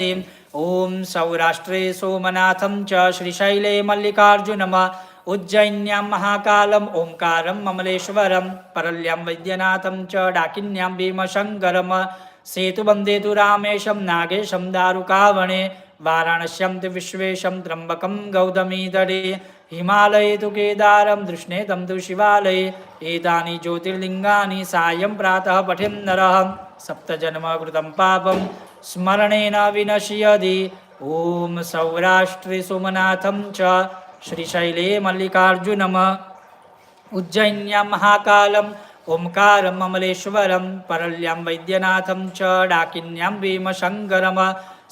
ॐ सौराष्ट्रे सोमनाथं च श्रीशैले मल्लिकार्जुनम। उज्जैन्यां महाकालम् ओङ्कारं ममलेश्वरं परल्यां वैद्यनाथं च डाकिन्यां भीमशङ्करम। सेतुबन्धे तु रामेशं नागेशं दारुकावणे वाराणस्यां तु विश्वेशं त्र्यम्बकं गौतमीतटे हिमालये तु केदारं दृष्णे तं तु शिवालये। एतानि ज्योतिर्लिङ्गानि सायं प्रातः पठिं नरः। सप्तजन्मकृतं पापं स्मरणेन विनश्यति ॐ सौराष्ट्रे सोमनाथं च श्रीशैले मल्लिकार्जुनम। उज्जैन्यां महाकालम् ओङ्कारं ममलेश्वरं परल्यां वैद्यनाथं च डाकिन्यां भीमशङ्करम।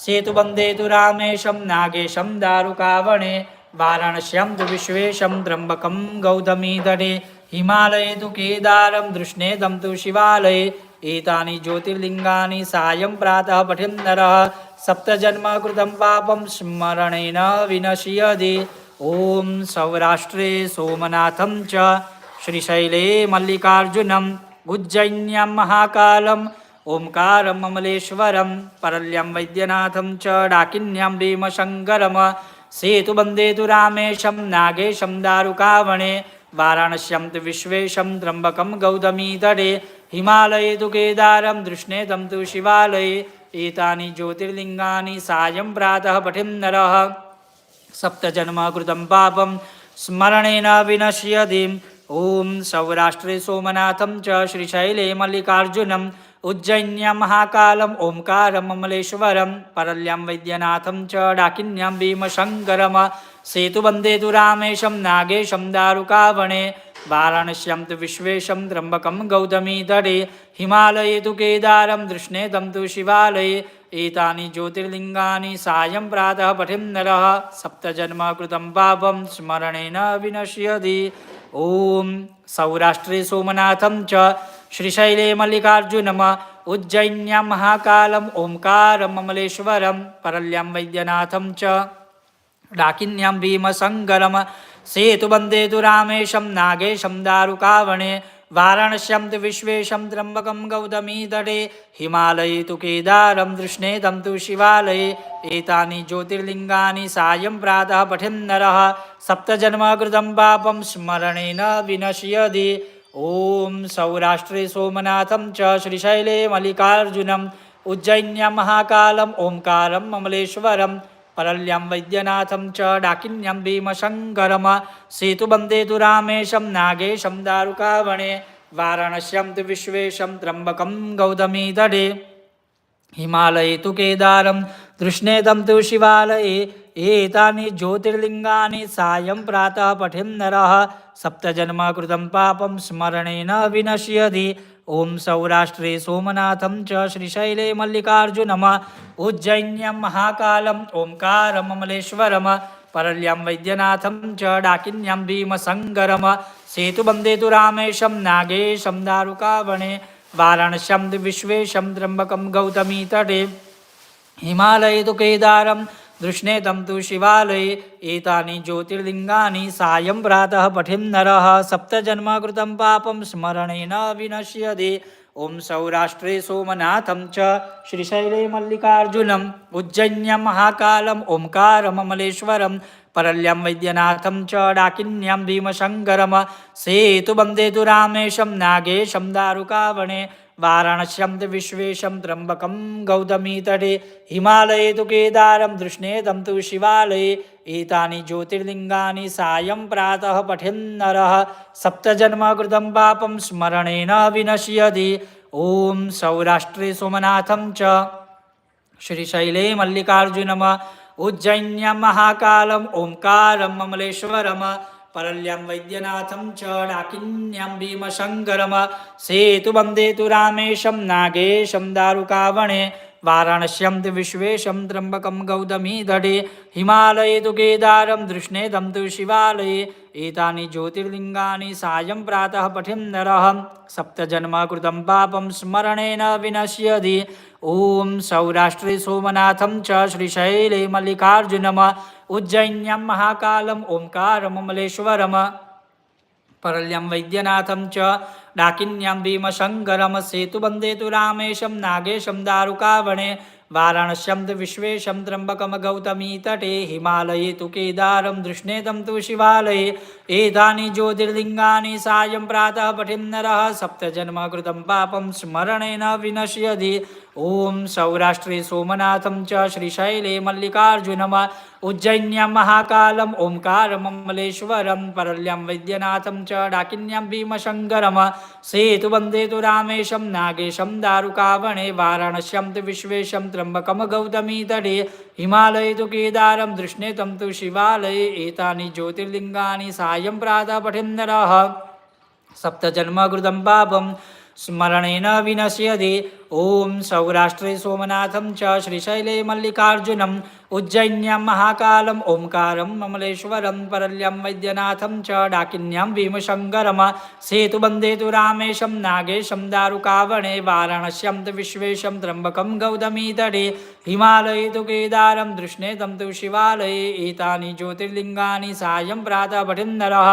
सेतुबन्धे तु रामेशं नागेशं दारुकावणे वाराणस्यां तु विश्वेशं त्र्यम्बकं गौतमीतटे हिमालये तु केदारं दृष्णेदं तु शिवालये एतानि ज्योतिर्लिङ्गानि सायं प्रातः पठिं नरः सप्तजन्मकृतं पापं स्मरणेन विनश्यति। ॐ सौराष्ट्रे सोमनाथं च श्रीशैले मल्लिकार्जुनम् उज्जैन्यां महाकालम् ओङ्कारं ममलेश्वरं परल्यां वैद्यनाथं च डाकिन्यां भीमशङ्करम सेतुबन्धे तु रामेशं नागेशं दारुकावणे वाराणस्यां तु विश्वेशं त्र्यम्बकं गौतमीतटे હિમાલયે તુ કેદારમ દૃષ્ણે તમ તુ શિવાલયે એતાની જ્યોતિર્લિંગાની સાયં પ્રાતઃ પઠિમ નર સપ્તજન્મ કૃતમ પાપમ સ્મરણેન વિનશ્યધિ ઓમ સૌરાષ્ટ્રે સોમનાથમ ચ શ્રીશૈલે મલ્લિકાર્જુનમ ઉજ્જૈન્યમ હાકાલમ ઓમકારમ અમલેશ્વરમ પરલ્યમ વૈદ્યનાથમ ચ ડાકિન્યમ ભીમશંકરમ સેતુબંધે તુ રામેશમ નાગેશમ દારુકાવણે वाराणस्यां तु विश्वेशं त्र्यम्बकं गौतमीतटे हिमालये तु केदारं दृष्णेदं तु शिवालये एतानि ज्योतिर्लिङ्गानि सायं प्रातः पठिं नरः सप्तजन्मकृतं पापं स्मरणेन विनश्यति। ॐ सौराष्ट्रे सोमनाथं च श्रीशैले मल्लिकार्जुनम उज्जैन्यां महाकालम् ओङ्कारं ममलेश्वरं परल्यां वैद्यनाथं च डाकिन्यां भीमसङ्गरम सेतुबन्धे तु रामेशं नागेशं दारुकावणे वाराणस्यां तु विश्वेशं त्र्यम्बकं गौतमीतटे हिमालये तु केदारं दृष्णेदं तु शिवालये एतानि ज्योतिर्लिङ्गानि सायं प्रातः पठिं नरः सप्तजन्मकृतं पापं स्मरणेन विनश्यति। ॐ सौराष्ट्रे सोमनाथं च श्रीशैले मल्लिकार्जुनम् उज्जैन्यां महाकालम् ओङ्कारं ममलेश्वरं परल्यां वैद्यनाथं च डाकिन्यां भीमशङ्करम। सेतुबन्धे तु रामेशं नागेशं दारुकावणे वाराणस्यां तु विश्वेशं त्र्यम्बकं गौतमीतटे हिमालये तु केदारं दृष्णेदं तु शिवालये एतानि ज्योतिर्लिङ्गानि सायं प्रातः पठिं नरः सप्तजन्मकृतं पापं स्मरणेन विनश्यति ॐ सौराष्ट्रे सोमनाथं च श्रीशैले मल्लिकार्जुनम उज्जैन्यां महाकालम् ओङ्कारं ममलेश्वरम परल्यां वैद्यनाथं च डाकिन्यां भीमसङ्गरम सेतुबन्धे तु रामेशं नागेशं दारुकावणे वाराणस्यां तु विश्वेशं त्र्यम्बकं गौतमीतटे हिमालये तु केदारं दृष्णेदं तु शिवालये एतानि ज्योतिर्लिङ्गानि सायं प्रातः पठिं नरः। सप्तजन्मकृतं पापं स्मरणेन विनश्यति। ॐ सौराष्ट्रे सोमनाथं श्रीशैले मल्लिकार्जुनम् उज्जैन्यां महाकालम् ओङ्कारममलेश्वरं परल्यां वैद्यनाथं च डाकिन्यां भीमशङ्करम सेतुबन्धे तु रामेशं, नागेशं दारुकावणे। वाराणस्यां तु विश्वेशं त्र्यम्बकं गौतमीतटे हिमालये तु केदारं दृष्णेदं तु शिवालये एतानि ज्योतिर्लिङ्गानि सायं प्रातः पठिन् नरः सप्तजन्मकृतं पापं स्मरणेन विनश्यति। ॐ सौराष्ट्रे सोमनाथं च। श्रीशैले मल्लिकार्जुनम उज्जैन्यां महाकालम् ओङ्कारं ममलेश्वरम परल्यां वैद्यनाथं च डाकिन्यां भीमशङ्करम वंदे तु रामेशं नागेशं दारुकावणे। वाराणस्यां तु विश्वेशं त्र्यम्बकं गौतमीतटे हिमालये तु केदारं दृष्णेदं तु शिवालये एतानि ज्योतिर्लिङ्गानि सायं प्रातः पठिं नरः। सप्तजन्मकृतं पापं स्मरणेन विनश्यति। ॐ सौराष्ट्रे सोमनाथं च श्रीशैले मल्लिकार्जुनम। उज्जैन्यां महाकालम् ओङ्कारममलेश्वरम परल्यां પરલ્યમ વૈદ્યનાથમ ચ ડાકિન્યમ ભીમશંકરમ સેતુબંધે તુ રામેશમ નાગેશમ દારૂકાવણે વારાણસ્યમ વિશ્વેશમ ત્રંબકમ ગૌતમી તટે હિમાલયે તુ કેદારમ દૃષ્ણેતમ તુ શિવાલયે એતાની જ્યોતિર્લિંગાની સાયં પ્રાતઃ પઠિમ નરઃ સપ્તજન્મકૃતમ પાપમ સ્મરણેન વિનશ્યધિ ઓમ સૌરાષ્ટ્રે સોમનાથમ ચ શ્રીશૈલે મલ્લિકાર્જુનમાં उज्जैन्यां महाकालम् ओङ्कारममलेश्वरं परल्यां वैद्यनाथं च, डाकिन्यां भीमशङ्करम सेतुवन्दे तु रामेशं नागेशं दारुकावणे, वाराणस्यां तु विश्वेशं त्र्यम्बकं गौतमी तटे, हिमालये तु केदारं दृष्णेतं तु शिवालये, एतानि ज्योतिर्लिङ्गानि, सायं प्रातः पठिन्नरः सप्तजन्मकृतं पापं स्मरणेन विनश्यति ॐ सौराष्ट्रे सोमनाथं च श्रीशैले मल्लिकार्जुनम् उज्जैन्यां महाकालम् ओङ्कारं ममलेश्वरं परल्यां वैद्यनाथं च डाकिन्यां भीमशङ्करम सेतुबन्धे तु रामेशं नागेशं दारुकावणे वाराणस्यां तु विश्वेशं त्र्यम्बकं गौतमीतटे हिमालये तु केदारं दृष्णेतं तु शिवालये एतानि ज्योतिर्लिङ्गानि सायं प्रातः पठिन्नरः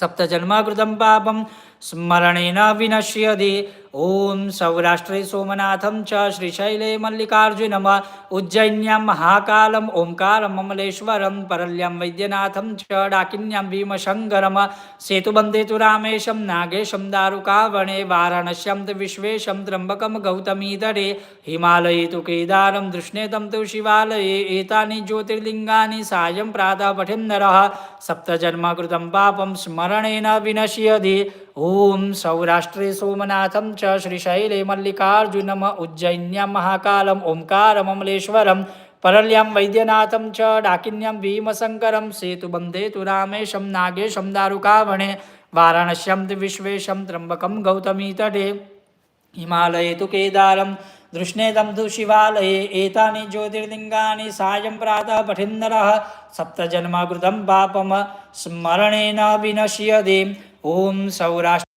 सप्तजन्मकृतं पापं स्मरणेन विनश्यति। ॐ सौराष्ट्रे सोमनाथं च श्रीशैले मल्लिकार्जुनम उज्जैन्यां महाकालम् ओङ्कारं ममलेश्वरं, परल्यां वैद्यनाथं च डाकिन्यां भीमशङ्करम, सेतुबन्धे तु रामेशं, नागेशं दारुकावणे, वाराणस्यां तु विश्वेशं त्र्यम्बकं गौतमीतटे हिमालये तु केदारं दृष्णेतं तु शिवालये, एतानि ज्योतिर्लिङ्गानि सायं प्रातः पठिन्नरः, सप्तजन्मकृतं पापं स्मरणेन विनश्यति। ॐ सौराष्ट्रे सोमनाथं च श्रीशैले मल्लिकार्जुनम उज्जैन्यां महाकालम् ओङ्कारममलेश्वरं परल्यां वैद्यनाथं च डाकिन्यां भीमशङ्करं सेतुबन्धे तु रामेशं, नागेशं दारुकावणे वाराणस्यां तु विश्वेशं त्र्यम्बकं गौतमीतटे, हिमालये तु केदारं दृष्णेदं तु शिवालये, एतानि ज्योतिर्लिङ्गानि सायं प्रातः पठिन्नरः सप्तजन्मकृतं पापं स्मरणेन विनश्यति। ॐ सौराष्ट्र